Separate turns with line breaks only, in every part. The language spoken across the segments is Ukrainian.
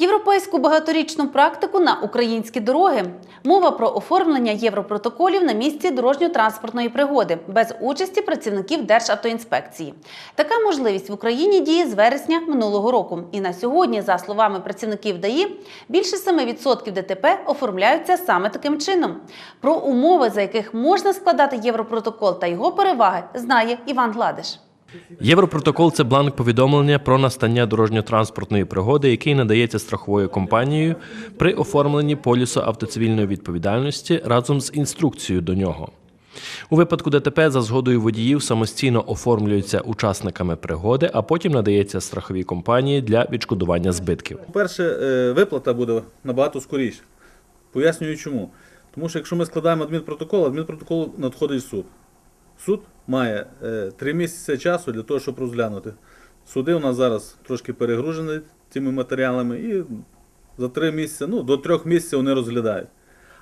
Європейську багаторічну практику на українські дороги. Мова про оформлення європротоколів на місці дорожньо-транспортної пригоди без участі працівників Державтоінспекції. Така можливість в Україні діє з вересня минулого року. І на сьогодні, за словами працівників ДАІ, більше 7% ДТП оформляються саме таким чином. Про умови, за яких можна складати європротокол та його переваги, знає Іван Гладиш.
Європротокол це бланк повідомлення про настання дорожньо-транспортної пригоди, який надається страховою компанією при оформленні полісу автоцивільної відповідальності разом з інструкцією до нього. У випадку ДТП за згодою водіїв самостійно оформлюються учасниками пригоди, а потім надається страховій компанії для відшкодування збитків.
По-перше, е, виплата буде набагато скоріше. Пояснюю чому. Тому що якщо ми складаємо адмінпротокол, адмінпротокол надходить в суд. Суд має е, три місяці часу для того, щоб розглянути. Суди у нас зараз трошки перегружені цими матеріалами, і за три місяці, ну, до трьох місяців вони розглядають.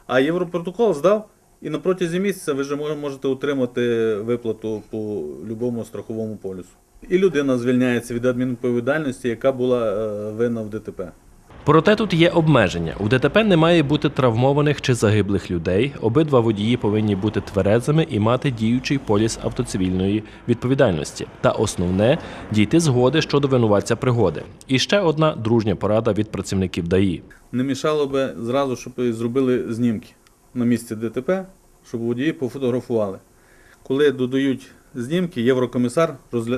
А Європротокол здав, і на протязі місяця ви вже можете отримати виплату по будь-якому страховому полюсу. І людина звільняється від адмінвідповідальності, яка була е, винна в ДТП.
Проте тут є обмеження. У ДТП не має бути травмованих чи загиблих людей. Обидва водії повинні бути тверезими і мати діючий поліс автоцивільної відповідальності. Та основне дійти згоди щодо винуватця пригоди. І ще одна дружня порада від працівників ДАІ.
Не мішало би зразу, щоб зробили знімки на місці ДТП, щоб водії пофотографували. Коли додають знімки, єврокомісар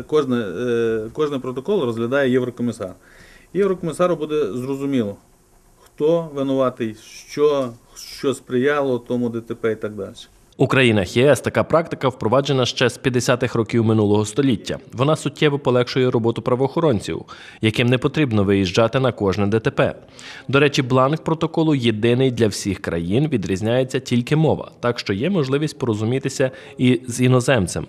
кожне, е, кожний протокол розглядає єврокомісар. Єврокомісару буде зрозуміло, хто винуватий, що, що сприяло тому ДТП і так далі.
У країнах ЄС така практика впроваджена ще з 50-х років минулого століття. Вона суттєво полегшує роботу правоохоронців, яким не потрібно виїжджати на кожне ДТП. До речі, бланк протоколу єдиний для всіх країн, відрізняється тільки мова, так що є можливість порозумітися і з іноземцем.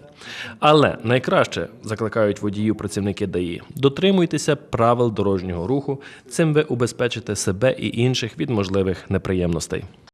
Але найкраще закликають водіїв працівники ДАІ. Дотримуйтеся правил дорожнього руху. Цим ви убезпечите себе і інших від можливих неприємностей.